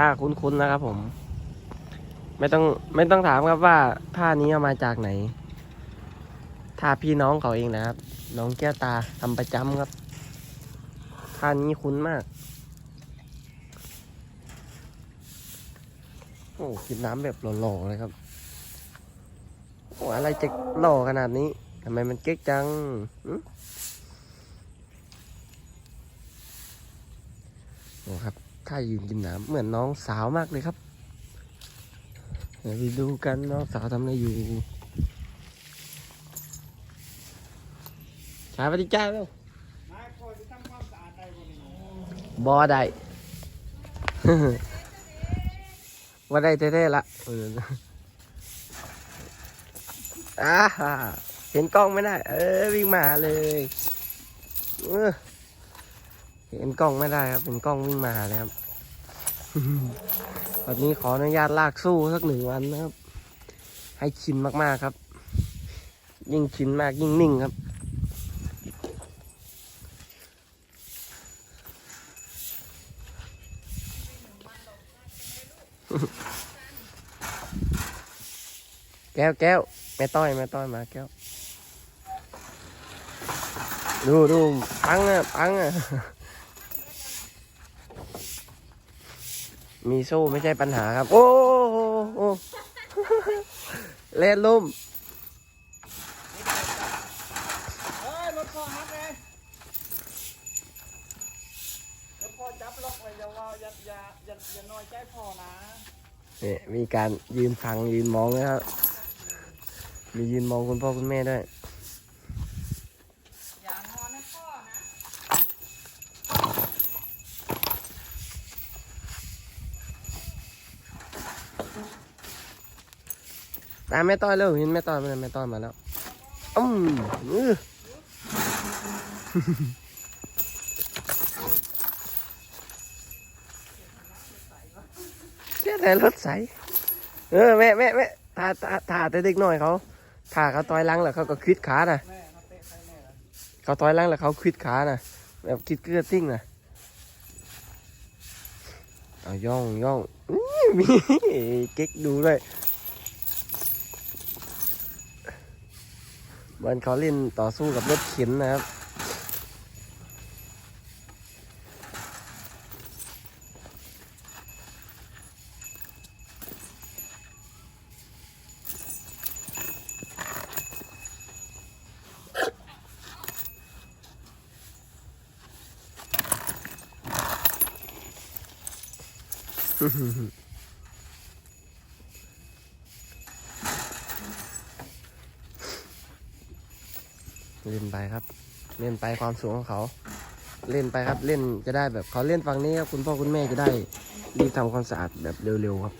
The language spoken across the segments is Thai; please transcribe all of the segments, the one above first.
ท่าคุ้นๆนะครับผม ไม่ต้องไม่ต้องถามครับว่าท่านี้เอามาจากไหนท่าพี่น้องเขาเองนะครับ น้องแก้วตาทำประจำครับท่านี้คุ้นมาก โอ้กินน้ำแบบหล่อๆเลยครับ โอ้อะไรจะหล่อขนาดนี้ทำไมมันเก๊กจังโอ้ครับ ถ้ายืนกินน้ำเหมือนน้องสาวมากเลยครับเดี๋ยวไปดูกันน้องสาวทำอะไรอยู่ชายปฏิจ้าแล้วนายคอยจะทำความสะอไดบอได้ว่าได้เท่ๆละอ่าเห็นกล้องไม่ได้ เออวิ่งมาหาเลยเออ เห็นกล้องไม่ได้ครับเห็นกล้องวิ่งมาหาเลยครับวันนี้ขออนุญาตลากสู้สักหนึ่งวันนะครับ ให้ชินมากๆครับ ยิ่งชินมากยิ่งนิ่งครับแก้วแก้วแม่ต้อยแม่ต้อยมาแก้ว ดูดูปังอะปังอะ มีโซ่ไม่ใช่ปัญหาครับ โอ้โหโอ้เล่นลุ่มเอ้ยรถพ่อฮักเลยรถพ่อจับล็อกไว้อย่าว่าอย่าอย่าอย่าอย่าน้อยใจพ่อนะนี่มีการยืนฟังยืนมองนะครับ มียืนมองคุณพ่อคุณแม่ด้วย อย่างงอนนะพ่อนะ ตามแม่ต้อยเร็วเห็นแม่ต้อยไหมแม่ต้อยมาแล้วอืมอื้อเชื่อแต่รถใสเออแม่แม่แม่ถ่าถ่าถ่าแต่เด็กน้อยเขาถ่าเขาต่อยลังแล้วเขาก็คิดขาน่ะแม่มาเขาต่อยลังแล้วเขาคิดขาน่ะแบบคิดเกลือติ้งน่ะเอาย่องย่องมีเก๊กดูด้วย เหมือนเขาเล่นต่อสู้กับรถเข็นนะครับ เล่นไปครับ เล่นไปความสูงของเขา เล่นไปครับเล่นจะได้แบบเขาเล่นฝั่งนี้ครับคุณพ่อคุณแม่จะได้รีบทำความสะอาดแบบเร็วๆครับ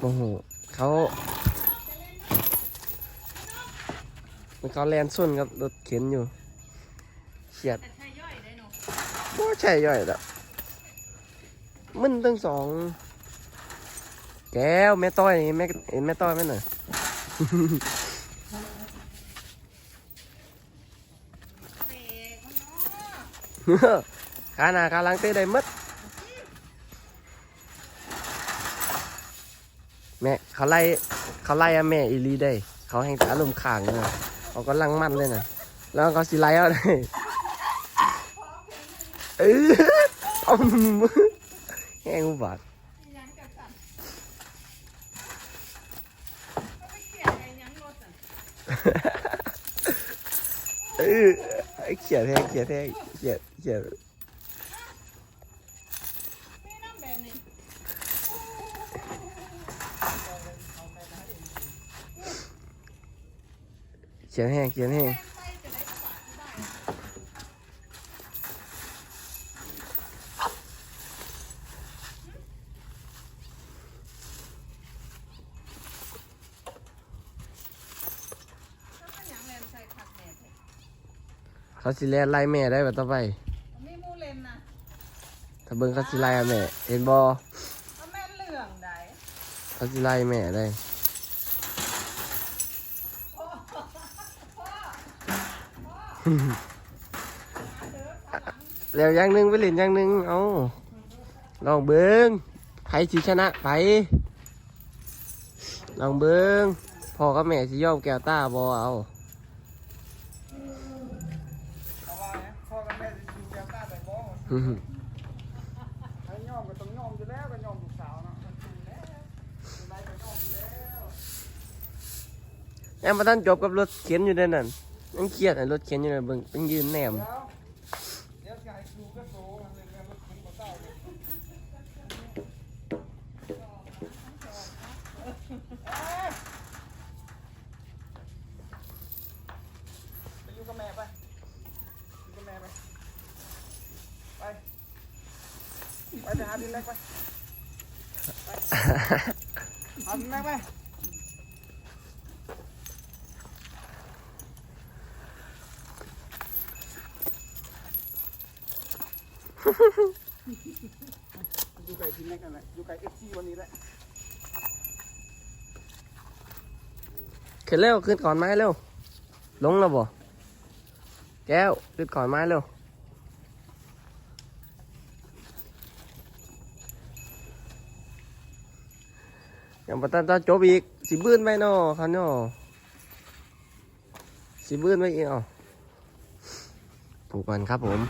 โอ้โหเขาเขาแลนส้นครับรถเข็นอยู่เฉียดแต่ใช่ย่อยได้เนาะโอ้ใช่ย่อยแล้ว มึนตั้งสอง แก้วแม่ต้อยแม่เห็นแม่ต้อยไหมหน่อยขานาขาหน้าขาหลังเตะได้หมัดแม่เขาไล่เขาไล่อะแม่อีลีได้ เขาให้แต่อารมณ์ข่างเลยเขาก็ลังมันเลยนะแล้วเขาสิไล่เอาเลยเออ แห้งอุบาทเกลียดไอ้ยังรถอะเออเขียดแท้เขียดแท้เขียดเขียดไม่น้ำแบบนี้เขียดแห้งเขียดแห้ง เขาสิแลนไล่แม่ได้แบบต่อไปไม่มูเลนนะถ้าเบิ่งเขาสิไล่แม่ เห็นบอแม่เหลืองได้เขาสิไล่แม่ได้แล้วอย่างหนึ่งไปเล่นอย่างหนึ่งเอาลองเบิ้งครสิชนะไปลองเบิ้งพ่อกับแม่สิย่อมแก้วตาบอเอา บ่ให้ยอมก็ต้องยอมอยู่แล้วก็ยอมลูกสาวเนาะยังมาทันจบกับรถเข็นอยู่เด้นั่นยังเครียดไอ้รถเข็นอยู่เลยเบิ่งเป็นยืนแนมเดี๋ยวเดี๋ยวกายครูก็โตมันเลยเรื่องรถคุ้มกับเต้าเลยไปอยู่กับแม่ไปอยู่กับแม่ไป ไป ไปไปหาดินเล็กไปไปหาดินเล็กไปอยู่ไก่ดินเล็กนั่นแหละอยู่ไก่เอฟซีวันนี้แหละขึ้นเร็วขึ้นก่อนไม้เร็วลงแล้วบ่แก้วขึ้นก่อนไม้เร็ว ยังมาทันจะจบอีกสิบื้นไปเนาะคันเนาะสิบื้นไปอีกเอาผูกมันครับผม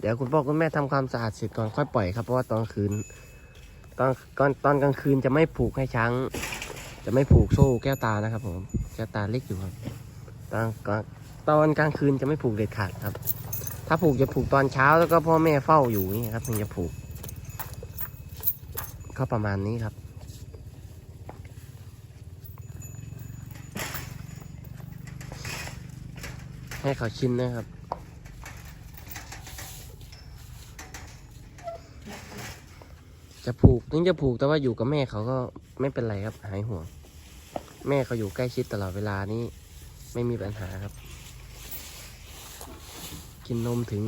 เดี๋ยวคุณพ่อคุณแม่ทำความสะอาดเสร็จก่อนค่อยปล่อยครับเพราะว่าตอนคืนตอนตอนตอนกลางคืนจะไม่ผูกให้ช้าง จะไม่ผูกโซ่แก้วตานะครับ ผมแก้วตาเล็กอยู่ครับตอนกลางตอนกลางคืนจะไม่ผูกเด็ดขาดครับ ถ้าผูกจะผูกตอนเช้าแล้วก็พ่อแม่เฝ้าอยู่นี่ครับถึงจะผูกก็ประมาณนี้ครับ ให้เขาชินนะครับ จะผูกถึงจะผูกแต่ว่าอยู่กับแม่เขาก็ไม่เป็นไรครับ หายห่วง แม่เขาอยู่ใกล้ชิดตลอดเวลานี้ ไม่มีปัญหาครับ กินนมถึง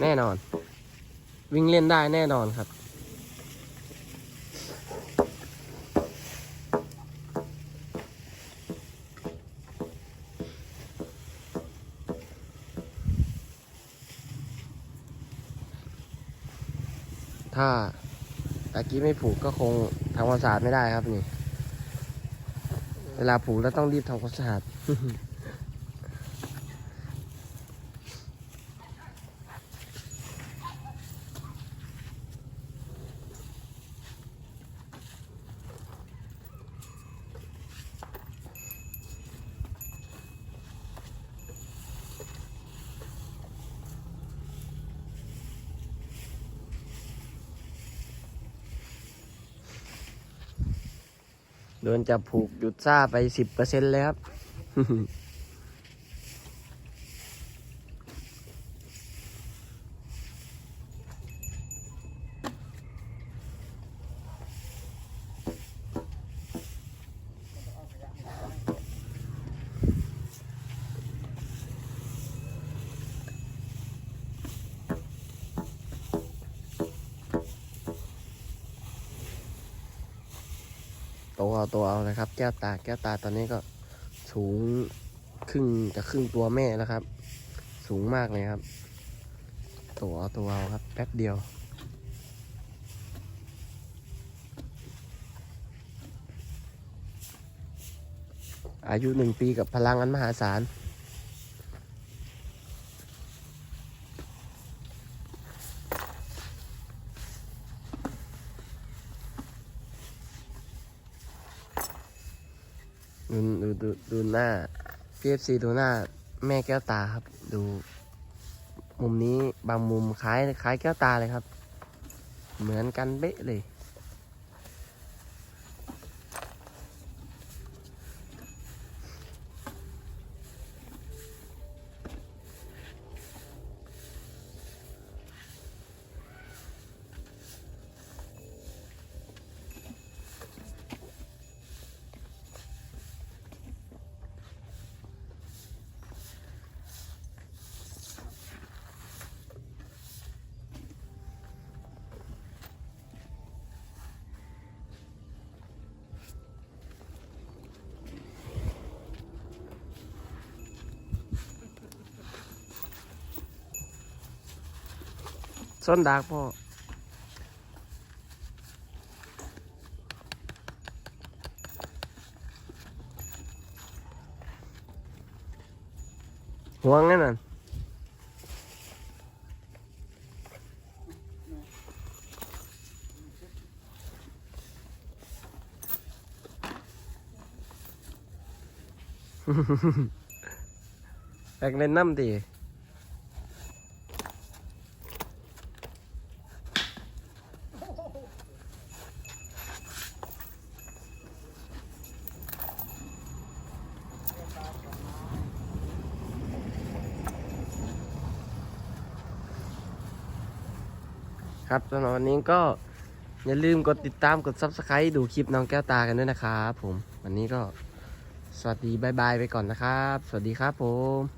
แน่นอน วิ่งเล่นได้แน่นอนครับ ถ้าตะกี้ไม่ผูกก็คงทำความสะอาดไม่ได้ครับนี่ เวลาผูกแล้วต้องรีบทำความสะอาด โดนจับผูกหยุดซ่าไปสิบเปอร์เซ็นต์เลยครับ ตัวเอาตัวเอานะครับ แก้วตาแก้วตาตอนนี้ก็สูงครึ่งจะครึ่งตัวแม่แล้วครับ สูงมากเลยครับโตเอาตัวเอาครับ แป๊บเดียวอายุหนึ่งปีกับพลังอันมหาศาล ดูดูดูดูห น้า PFC ดูหน้าแม่แก้วตาครับ ดู มุมนี้บางมุมคล้ายคล้ายแก้วตาเลยครับ เหมือนกันเบ๊ะเลย ส้นดากพ่อห่วงนั่นน่ะอยากเล่นน้ำดี ครับสำหรับวันนี้ก็อย่าลืมกดติดตามกด subscribe ดูคลิปน้องแก้วตากันด้วยนะครับผม วันนี้ก็สวัสดีบายบายไปก่อนนะครับ สวัสดีครับผม